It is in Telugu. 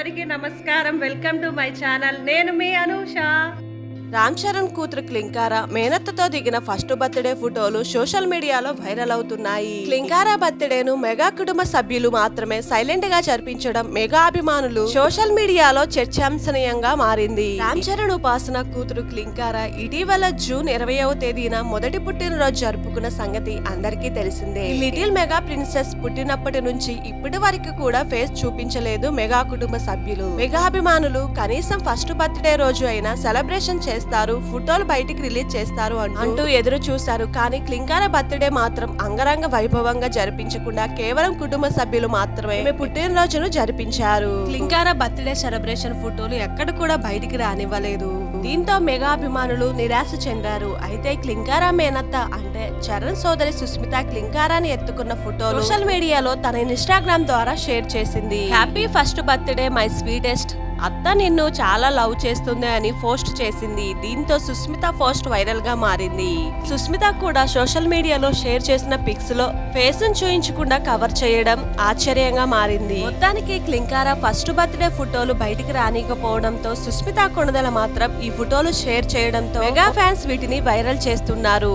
అందరికీ నమస్కారం. వెల్కమ్ టు మై ఛానల్ నేను మీ అనూష. రామ్ చరణ్ కూతురు క్లింకారా మేనత్తతో దిగిన ఫస్ట్ బర్త్డే ఫోటోలు సోషల్ మీడియాలో వైరల్ అవుతున్నాయి. క్లింకారా బర్త్డేను మెగా కుటుంబ సభ్యులు మాత్రమే సైలెంట్గా జరిపించడం మెగా అభిమానులు సోషల్ మీడియాలో చర్చాంశనీయంగా మారింది. రామ్ చరణ్ ఉపాసన కూతురు క్లింకారా ఇటీవల జూన్ ఇరవైవ తేదీన మొదటి పుట్టినరోజు జరుపుకున్న సంగతి అందరికీ తెలిసిందే. లిటిల్ మెగా ప్రిన్సెస్ పుట్టినప్పటి నుంచి ఇప్పటి వరకు కూడా ఫేస్ చూపించలేదు మెగా కుటుంబ సభ్యులు. మెగా అభిమానులు కనీసం ఫస్ట్ బర్త్డే రోజు అయినా సెలబ్రేషన్ చేస్తారు ఫోటోలు బయటికి రిలీజ్ చేస్తారు అంటూ- ఎదురు చూశారు. కానీ క్లింకార బర్త్డే మాత్రం అంగరంగ వైభవంగా జరిపించకుండా కేవలం కుటుంబ సభ్యులు మాత్రమే పుట్టినరోజును జరిపించారు. క్లింకార బర్త్డే సెలబ్రేషన్ ఫోటోలు ఎక్కడ కూడా బయటికి రానివ్వలేదు. దీంతో మెగా అభిమానులు నిరాశ చెందారు. అయితే క్లింకారా మేనత్త అంటే చరణ్ సోదరి సుస్మిత క్లింకారాని ఎత్తుకున్న ఫోటోలు సోషల్ మీడియాలో తన ఇన్స్టాగ్రామ్ ద్వారా షేర్ చేసింది. Happy first birthday my sweetest. అత్త నిన్ను చాలా లవ్ చేస్తుంది అని పోస్ట్ చేసింది. దీంతో సుస్మిత పోస్ట్ వైరల్గా మారింది. సుస్మిత కూడా సోషల్ మీడియాలో షేర్ చేసిన పిక్స్లో ఫేస్ చూయించకుండా కవర్ చేయడం ఆశ్చర్యంగా మారింది. మొత్తానికి క్లింకారా ఫస్ట్ బర్త్డే ఫోటోలు బయటికి రానికపోవడంతో సుస్మిత కొణదల మాత్రం ఈ ఫోటోలు షేర్ చేయడంతో మెగా ఫ్యాన్స్ వీటిని వైరల్ చేస్తున్నారు.